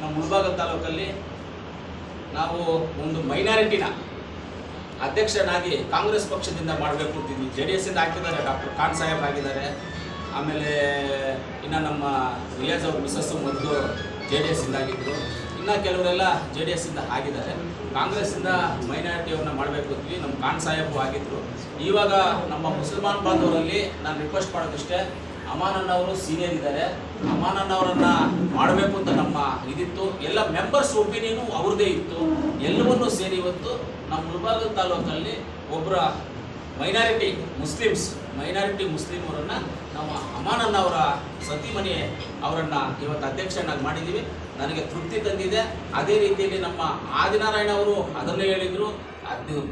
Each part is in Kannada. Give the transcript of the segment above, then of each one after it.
ನಮ್ಮ ಮುಳಬಾಗ ತಾಲೂಕಲ್ಲಿ ನಾವು ಒಂದು ಮೈನಾರಿಟಿನ ಅಧ್ಯಕ್ಷನಾಗಿ ಕಾಂಗ್ರೆಸ್ ಪಕ್ಷದಿಂದ ಮಾಡಬೇಕು ಅಂತಿದ್ವಿ. ಜೆ ಡಿ ಎಸ್ಸಿಂದ ಹಾಕಿದ್ದಾರೆ, ಡಾಕ್ಟರ್ ಖಾನ್ ಸಾಹೇಬ್ ಆಗಿದ್ದಾರೆ. ಆಮೇಲೆ ಇನ್ನು ನಮ್ಮ ರಿಯಾಜ್ ಅವ್ರ ಮಿಸಸ್ಸು ಮೊದಲು ಜೆ ಡಿ ಎಸ್ಸಿಂದ ಆಗಿದ್ದರು ಇನ್ನು ಕೆಲವರೆಲ್ಲ ಜೆ ಡಿ ಎಸ್ಸಿಂದ ಆಗಿದ್ದಾರೆ. ಕಾಂಗ್ರೆಸ್ಸಿಂದ ಮೈನಾರಿಟಿಯವ್ರನ್ನ ಮಾಡಬೇಕು ಅಂತೀವಿ ನಮ್ಮ ಖಾನ್ ಸಾಹೇಬು ಆಗಿದ್ದರು ಇವಾಗ ನಮ್ಮ ಮುಸಲ್ಮಾನ್ ಬಾಂಧವರಲ್ಲಿ ನಾನು ರಿಕ್ವೆಸ್ಟ್ ಮಾಡೋದಿಷ್ಟೇ ಅಮಾನನ್ ಅವರು ಸೀನಿಯರ್ ಇದ್ದಾರೆ. ಅಮಾನಣ್ಣವರನ್ನ ಮಾಡಬೇಕು ಅಂತ ನಮ್ಮ ಇದಿತ್ತು. ಎಲ್ಲ ಮೆಂಬರ್ಸ್ ಒಪಿನಿಯನು ಅವ್ರದ್ದೇ ಇತ್ತು. ಎಲ್ಲವನ್ನೂ ಸೇರಿ ಇವತ್ತು ನಮ್ಮ ಮುಲ್ಬಾಗ ತಾಲೂಕಲ್ಲಿ ಒಬ್ಬರ ಮೈನಾರಿಟಿ ಮುಸ್ಲಿಮ್ಸ್ ಮೈನಾರಿಟಿ ಮುಸ್ಲಿಮರನ್ನು ನಮ್ಮ ಅಮಾನಣ್ಣವರ ಅವರ ಸತಿಮನಿ ಅವರನ್ನ ಇವತ್ತು ಅಧ್ಯಕ್ಷನಾಗಿ ಮಾಡಿದ್ದೀವಿ ನನಗೆ ತೃಪ್ತಿ ತಂದಿದೆ. ಅದೇ ರೀತಿಯಲ್ಲಿ ನಮ್ಮ ಆದಿನಾರಾಯಣ ಅವರು ಅದನ್ನೇ ಹೇಳಿದರು.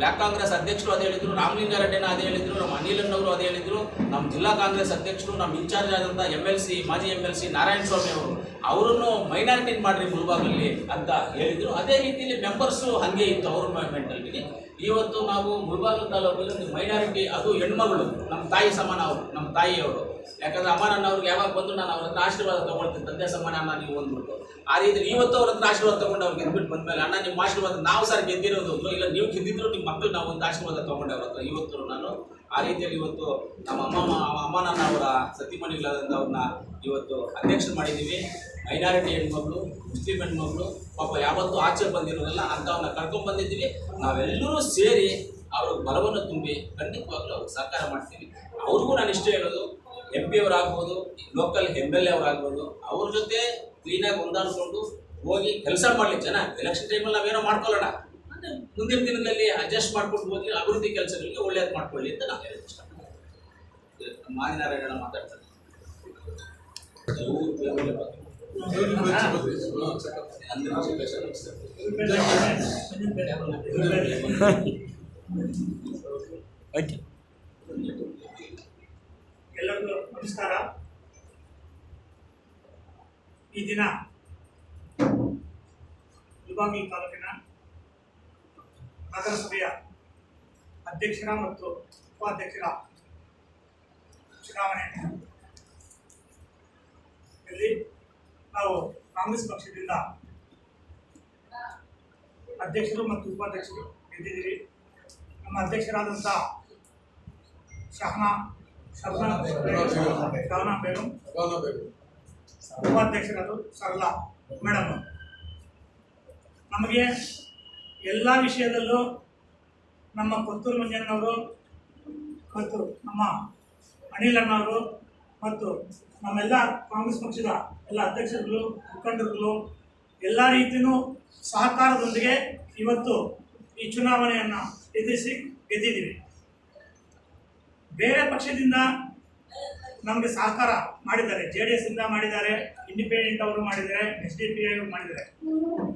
ಬ್ಲಾಕ್ ಕಾಂಗ್ರೆಸ್ ಅಧ್ಯಕ್ಷರು ಅದೇ ಹೇಳಿದ್ರು, ರಾಮಲಿಂಗಾರೆಡ್ಡಿನ ಅದೇ ಹೇಳಿದ್ರು, ನಮ್ಮ ಅನಿಲನ್ ಅವರು ಅದೇ ಹೇಳಿದ್ರು, ನಮ್ಮ ಜಿಲ್ಲಾ ಕಾಂಗ್ರೆಸ್ ಅಧ್ಯಕ್ಷರು, ನಮ್ಮ ಇನ್ಚಾರ್ಜ್ ಆದಂಥ ಎಂ ಎಲ್ ಸಿ ಮಾಜಿ M L C Narayana Swamy ಅವರು, ಅವರನ್ನು ಮೈನಾರಿಟಿ ಮಾಡ್ರಿ ಮುಳುಬಾಗಲ್ಲಿ ಅಂತ ಹೇಳಿದ್ರು. ಅದೇ ರೀತಿಯಲ್ಲಿ ಮೆಂಬರ್ಸು ಹಂಗೆ ಇತ್ತು ಅವ್ರ ಅಲ್ಲಿ. ಇವತ್ತು ನಾವು ಮುಳುಬಾಗಲು ತಾಲೂಕಲ್ಲಿ ಮೈನಾರಿಟಿ ಅದು ಹೆಣ್ಮಗಳು, ನಮ್ಮ ತಾಯಿ ಸಮಾನ ಅವರು, ನಮ್ಮ ತಾಯಿಯವರು. ಯಾಕಂದ್ರೆ ಅಮ್ಮ ನನ್ನ ಅವ್ರಿಗೆ ಯಾವಾಗ ಬಂದು ನಾನು ಅವ್ರ ಆಶೀರ್ವಾದ ತಗೊಳ್ತೀನಿ, ತಂದೆ ಸಮಾನ ಅನ್ನ ನೀವು ಅಂದ್ಬಿಟ್ಟು. ಆ ರೀತಿ ಇವತ್ತು ಅವ್ರ ಹತ್ರ ಆಶೀರ್ವಾದ ತಗೊಂಡು ಅವ್ರಿಗೆ ಗೆದ್ಬಿಟ್ಟು ಬಂದ್ಮೇಲೆ, ಅಣ್ಣ, ನಿಮ್ಮ ಆಶೀರ್ವಾದ ನಾವು ಸರ್ ಗೆದ್ದಿರೋದು, ಇಲ್ಲ ನೀವು ಗೆದ್ದಿದ್ರು ನಿಮ್ಮ ಮಕ್ಕಳು ನಾವು ಒಂದು ಆಶೀರ್ವಾದ ತೊಗೊಂಡೆ ಅವ್ರ ಇವತ್ತು ನಾನು ಆ ರೀತಿಯಲ್ಲಿ ಇವತ್ತು ನಮ್ಮ ಅಮ್ಮ ಅಮ್ಮನನ್ನ ಅವರ ಸತಿಮಣಿಗಳಾದಂಥ ಅವ್ರನ್ನ ಇವತ್ತು ಅಧ್ಯಕ್ಷ ಮಾಡಿದ್ದೀವಿ ಮೈನಾರಿಟಿ ಹೆಣ್ಮಕ್ಳು ಮುಸ್ಲಿಂ ಹೆಣ್ಮಗಳು, ಪಾಪ ಯಾವತ್ತೂ ಆಚೆ ಬಂದಿರೋದಲ್ಲ ಅಂಥವನ್ನ ಕರ್ಕೊಂಡ್ ಬಂದಿದ್ದೀವಿ. ನಾವೆಲ್ಲರೂ ಸೇರಿ ಅವ್ರ ಬಲವನ್ನು ತುಂಬಿ ಖಂಡಿತವಾಗ್ಲೂ ಅವ್ರಿಗೆ ಸಹಕಾರ ಮಾಡ್ತೀವಿ. ಅವ್ರಿಗೂ ನಾನು ಇಷ್ಟ ಹೇಳೋದು ಎಂ ಪಿ ಅವರಾಗ್ಬೋದು ಲೋಕಲ್ ಎಂ ಎಲ್ ಎ ಅವರಾಗ್ಬೋದು ಅವ್ರ ಜೊತೆ ಕ್ಲೀನಾಗಿ ಹೊಂದಾಡಿಸ್ಕೊಂಡು ಹೋಗಿ ಕೆಲಸ ಮಾಡಲಿ ಜನ ಎಲೆಕ್ಷನ್ ಟೈಮಲ್ಲಿ ನಾವೇನೋ ಮಾಡ್ಕೊಳ್ಳೋಣ. ಮುಂದಿನ ದಿನದಲ್ಲಿ ಅಡ್ಜಸ್ಟ್ ಮಾಡ್ಕೊಂಡು ಹೋಗಿ ಅಭಿವೃದ್ಧಿ ಕೆಲಸಗಳಿಗೆ ಒಳ್ಳೇದು ಮಾಡ್ಕೊಳ್ಳಿ ಅಂತ ನಾನು ಹೇಳೋದು ಇಷ್ಟಪಡ್ತೀನಿ ಮಾತಾಡ್ತಾರೆ. ಎಲ್ಲರಿಗೂ ನಮಸ್ಕಾರ. ಈ ದಿನ ಮುಳಬಾಗಿಲು ತಾಲೂಕಿನ ನಗರಸಭೆಯ ಅಧ್ಯಕ್ಷರ ಮತ್ತು ಉಪಾಧ್ಯಕ್ಷರ ಚುನಾವಣೆ ಇಲ್ಲಿ ನಾವು ಕಾಂಗ್ರೆಸ್ ಪಕ್ಷದಿಂದ ಅಧ್ಯಕ್ಷರು ಮತ್ತು ಉಪಾಧ್ಯಕ್ಷರು ಗೆದ್ದಿದ್ದೀರಿ. ನಮ್ಮ ಅಧ್ಯಕ್ಷರಾದಂಥ ಶಹನಾ ಶಬ್ನಾ ಶಹನಾ ಬೇಗಂ ಉಪಾಧ್ಯಕ್ಷರಾದ ಸರಳ ಮೇಡಮ್. ನಮಗೆ ಎಲ್ಲ ವಿಷಯದಲ್ಲೂ ನಮ್ಮ ಕೊತ್ತೂರು ಮಂಜಣ್ಣವರು ಮತ್ತು ನಮ್ಮ ಅನಿಲ್ ಅಣ್ಣವರು ಮತ್ತು ನಮ್ಮೆಲ್ಲ ಕಾಂಗ್ರೆಸ್ ಪಕ್ಷದ ಎಲ್ಲ ಅಧ್ಯಕ್ಷರುಗಳು, ಮುಖಂಡರುಗಳು ಎಲ್ಲ ರೀತಿಯೂ ಸಹಕಾರದೊಂದಿಗೆ ಇವತ್ತು ಈ ಚುನಾವಣೆಯನ್ನು ಎದುರಿಸಿ ಗೆದ್ದಿದ್ದೀವಿ. ಬೇರೆ ಪಕ್ಷದಿಂದ ನಮಗೆ ಸಹಕಾರ ಮಾಡಿದ್ದಾರೆ. ಜೆ ಡಿ ಎಸ್ ಇಂದ ಮಾಡಿದ್ದಾರೆ ಇಂಡಿಪೆಂಡೆಂಟ್ ಅವರು ಮಾಡಿದ್ದಾರೆ ಎಸ್ ಡಿ ಪಿ ಅವರು ಮಾಡಿದ್ದಾರೆ.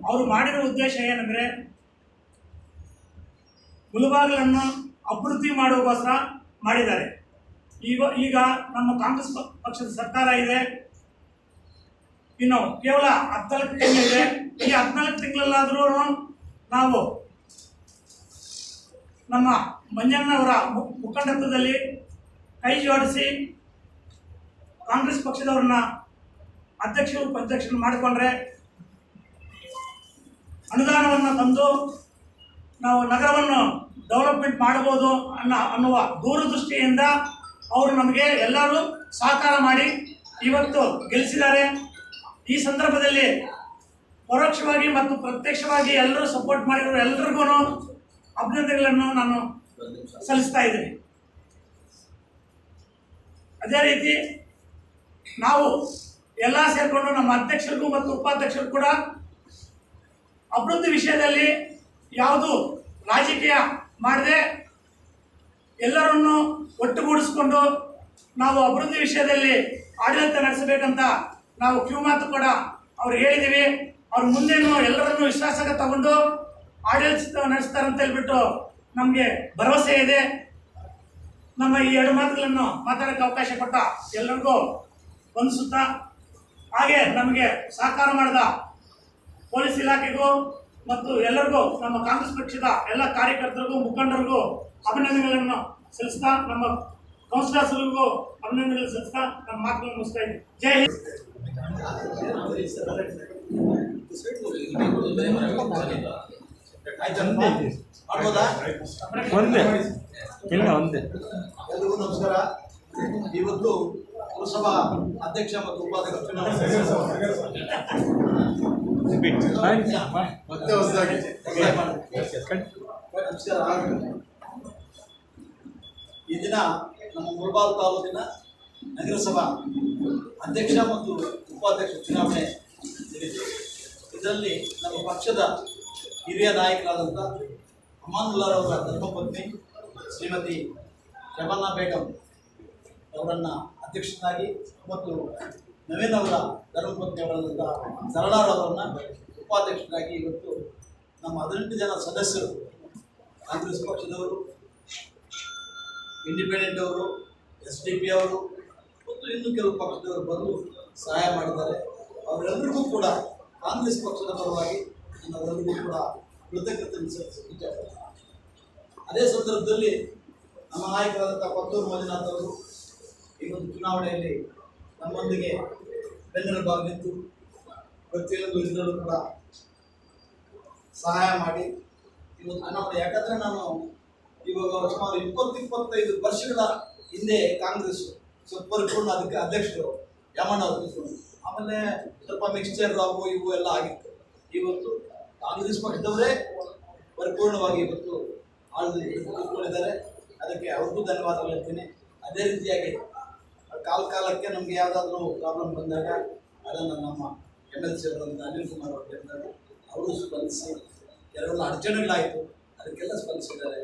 ಅವರು ಮಾಡಿರೋ ಉದ್ದೇಶ ಏನಂದ್ರೆ ಮುಳುಬಾಗಿಲನ್ನು ಅಭಿವೃದ್ಧಿ ಮಾಡುವಗೋಸ್ಕರ ಮಾಡಿದ್ದಾರೆ. ಈಗ ಈಗ ನಮ್ಮ ಕಾಂಗ್ರೆಸ್ ಪಕ್ಷದ ಸರ್ಕಾರ ಇದೆ. ಇನ್ನು ಕೇವಲ ಹದಿನಾಲ್ಕು ತಿಂಗಳಿದೆ ಈ ಹದಿನಾಲ್ಕು ತಿಂಗಳಲ್ಲಾದರೂ ನಾವು ನಮ್ಮ ಮಂಜಣ್ಣವರ ಮುಖಂಡತ್ವದಲ್ಲಿ ಕೈ ಜೋಡಿಸಿ ಕಾಂಗ್ರೆಸ್ ಪಕ್ಷದವ್ರನ್ನ ಅಧ್ಯಕ್ಷರು, ಉಪಾಧ್ಯಕ್ಷರು ಮಾಡಿಕೊಂಡ್ರೆ ಅನುದಾನವನ್ನು ತಂದು ನಾವು ನಗರವನ್ನು ಡೆವಲಪ್ಮೆಂಟ್ ಮಾಡಬಹುದು ಅನ್ನೋ, ಅನ್ನುವ ದೂರದೃಷ್ಟಿಯಿಂದ ಅವರು ನಮಗೆ ಎಲ್ಲರೂ ಸಹಕಾರ ಮಾಡಿ ಇವತ್ತು ಗೆಲ್ಲಿಸಿದ್ದಾರೆ ಈ ಸಂದರ್ಭದಲ್ಲಿ ಪರೋಕ್ಷವಾಗಿ ಮತ್ತು ಪ್ರತ್ಯಕ್ಷವಾಗಿ ಎಲ್ಲರೂ ಸಪೋರ್ಟ್ ಮಾಡಿರೋ ಎಲ್ರಿಗೂ ಅಭಿನಂದನೆಗಳನ್ನು ನಾನು ಸಲ್ಲಿಸ್ತಾ ಇದ್ದೀನಿ. ಅದೇ ರೀತಿ ನಾವು ಎಲ್ಲ ಸೇರಿಕೊಂಡು ನಮ್ಮ ಅಧ್ಯಕ್ಷರಿಗೂ ಮತ್ತು ಉಪಾಧ್ಯಕ್ಷರು ಕೂಡ ಅಭಿವೃದ್ಧಿ ವಿಷಯದಲ್ಲಿ ಯಾವುದು ರಾಜಕೀಯ ಮಾಡದೆ ಎಲ್ಲರನ್ನು ಒಟ್ಟುಗೂಡಿಸ್ಕೊಂಡು ನಾವು ಅಭಿವೃದ್ಧಿ ವಿಷಯದಲ್ಲಿ ಆಡಳಿತ ನಡೆಸಬೇಕಂತ ನಾವು ಕಿವಿಮಾತು ಕೂಡ ಅವ್ರು ಹೇಳಿದ್ದೀವಿ ಅವ್ರ ಮುಂದೇನು ಎಲ್ಲರನ್ನು ವಿಶ್ವಾಸಕ್ಕೆ ತಗೊಂಡು ಆಡಳಿತ ನಡೆಸ್ತಾರೆ ಅಂತ ಹೇಳ್ಬಿಟ್ಟು ನಮಗೆ ಭರವಸೆ ಇದೆ. ನಮ್ಮ ಈ ಎರಡು ಮಾತುಗಳನ್ನು ಮಾತಾಡೋಕ್ಕೆ ಅವಕಾಶ ಕೊಟ್ಟ ಎಲ್ಲರಿಗೂ ವಂದಿಸುತ್ತಾ ಹಾಗೆ ನಮಗೆ ಸಹಕಾರ ಮಾಡಿದ ಪೊಲೀಸ್ ಇಲಾಖೆಗೂ ಮತ್ತು ಎಲ್ಲರಿಗೂ ನಮ್ಮ ಕಾಂಗ್ರೆಸ್ ಪಕ್ಷದ ಎಲ್ಲ ಕಾರ್ಯಕರ್ತರಿಗೂ ಮುಖಂಡರಿಗೂ ಅಭಿನಂದನೆಗಳನ್ನು ಸಲ್ಲಿಸ್ತಾ ನಮ್ಮ ಕೌನ್ಸಿಲರ್ಸ್ಗಳಿಗೂ ಅಭಿನಂದನೆಗಳು ಸಲ್ಲಿಸ್ತಾ ನಮ್ಮ ಮಾತುಗಳನ್ನು ಮುಗಿಸ್ತಾ ಇದ್ದೀನಿ. ಜೈ ಹಿಂದ್. ಒಂದೇ. ಇಲ್ಲ ಒಂದೇ. ಎಲ್ರಿಗೂ ನಮಸ್ಕಾರ. ಇವತ್ತು ಪುರಸಭಾ ಅಧ್ಯಕ್ಷ ಮತ್ತು ಉಪಾಧ್ಯಕ್ಷ ಚುನಾವಣೆ. ಮತ್ತೆ ಹೊಸದಾಗಿ. ಈ ದಿನ ನಮ್ಮ ಮುಳಬಾಲ್ ತಾಲೂಕಿನ ನಗರಸಭಾ ಅಧ್ಯಕ್ಷ ಮತ್ತು ಉಪಾಧ್ಯಕ್ಷ ಚುನಾವಣೆ ನಡೆಯಿತು ಇದರಲ್ಲಿ ನಮ್ಮ ಪಕ್ಷದ ಹಿರಿಯ ನಾಯಕರಾದಂಥ ಅಮಾನುಲ್ಲಾರವರ ಧರ್ಮಪತ್ನಿ ಶ್ರೀಮತಿ ಶಬಾನಾ ಬೇಗಂ ಅವರನ್ನು ಅಧ್ಯಕ್ಷರಾಗಿ ಮತ್ತು ನವೀನ್ ಅವರ ಧರ್ಮಪತ್ನಿ ಅವರಾದಂಥ ಸರಳಾರವರನ್ನು ಉಪಾಧ್ಯಕ್ಷರಾಗಿ ಇವತ್ತು ನಮ್ಮ ಹದಿನೆಂಟು ಜನ ಸದಸ್ಯರು ಕಾಂಗ್ರೆಸ್ ಪಕ್ಷದವರು ಇಂಡಿಪೆಂಡೆಂಟ್ ಅವರು ಎಸ್ ಡಿ ಪಿ ಅವರು, ಮತ್ತು ಇನ್ನು ಕೆಲವು ಪಕ್ಷದವರು ಬಂದು ಸಹಾಯ ಮಾಡಿದ್ದಾರೆ. ಅವರೆಲ್ಲರಿಗೂ ಕೂಡ ಕಾಂಗ್ರೆಸ್ ಪಕ್ಷದ ಪರವಾಗಿ ನನ್ನೆಲ್ಲರಿಗೂ ಕೂಡ ಕೃತಜ್ಞತೆ ಸಲ್ಲಿಸಲಿಕ್ಕೆ ಅದೇ ಸಂದರ್ಭದಲ್ಲಿ ನಮ್ಮ ನಾಯಕರಾದಂಥ ಕೊತ್ತೂರು ಮಂಜುನಾಥ್ ಅವರು ಈ ಒಂದು ಚುನಾವಣೆಯಲ್ಲಿ ನಮ್ಮೊಂದಿಗೆ ಬೆನ್ನೆಲುಬಾಗಿ ಪ್ರತಿಯೊಂದು ಇದರಲ್ಲೂ ಕೂಡ ಸಹಾಯ ಮಾಡಿ. ಇವತ್ತು ಚುನಾವಣೆ ಯಾಕಂದ್ರೆ ನಾನು ಇವಾಗ ಸುಮಾರು ಇಪ್ಪತ್ತು ಇಪ್ಪತ್ತೈದು ವರ್ಷಗಳ ಹಿಂದೆ ಕಾಂಗ್ರೆಸ್ ಸ್ವಲ್ಪ ಅದಕ್ಕೆ ಅಧ್ಯಕ್ಷರು ಯಮಣ್ಣ ಅವರು ಆಮೇಲೆ ಸ್ವಲ್ಪ ಮಿಕ್ಸ್ಚರ್ ಅವು ಇವು ಎಲ್ಲ ಆಗಿತ್ತು. ಇವತ್ತು ಕಾಂಗ್ರೆಸ್ ಪಕ್ಷದವರೇ ಪರಿಪೂರ್ಣವಾಗಿ ಇವತ್ತು ಆಳ್ಕೊಂಡಿದ್ದಾರೆ ಅದಕ್ಕೆ ಅವ್ರಿಗೂ ಧನ್ಯವಾದಗಳು ಹೇಳ್ತೀನಿ. ಅದೇ ರೀತಿಯಾಗಿ ಕಾಲ ಕಾಲಕ್ಕೆ ನಮಗೆ ಯಾವುದಾದ್ರೂ ಪ್ರಾಬ್ಲಮ್ ಬಂದಾಗ ಅದನ್ನು ನಮ್ಮ ಎಂ ಎಲ್ ಸಿ ಅವರಂತ ಅನಿಲ್ ಕುಮಾರ್ ಅವರು ಇರ್ತಾರೆ ಅವರು ಸ್ಪಂದಿಸಿ ಕೆಲವೆಲ್ಲ ಅಡಚಣೆಗಳಾಯಿತು ಅದಕ್ಕೆಲ್ಲ ಸ್ಪಂದಿಸಿದ್ದಾರೆ.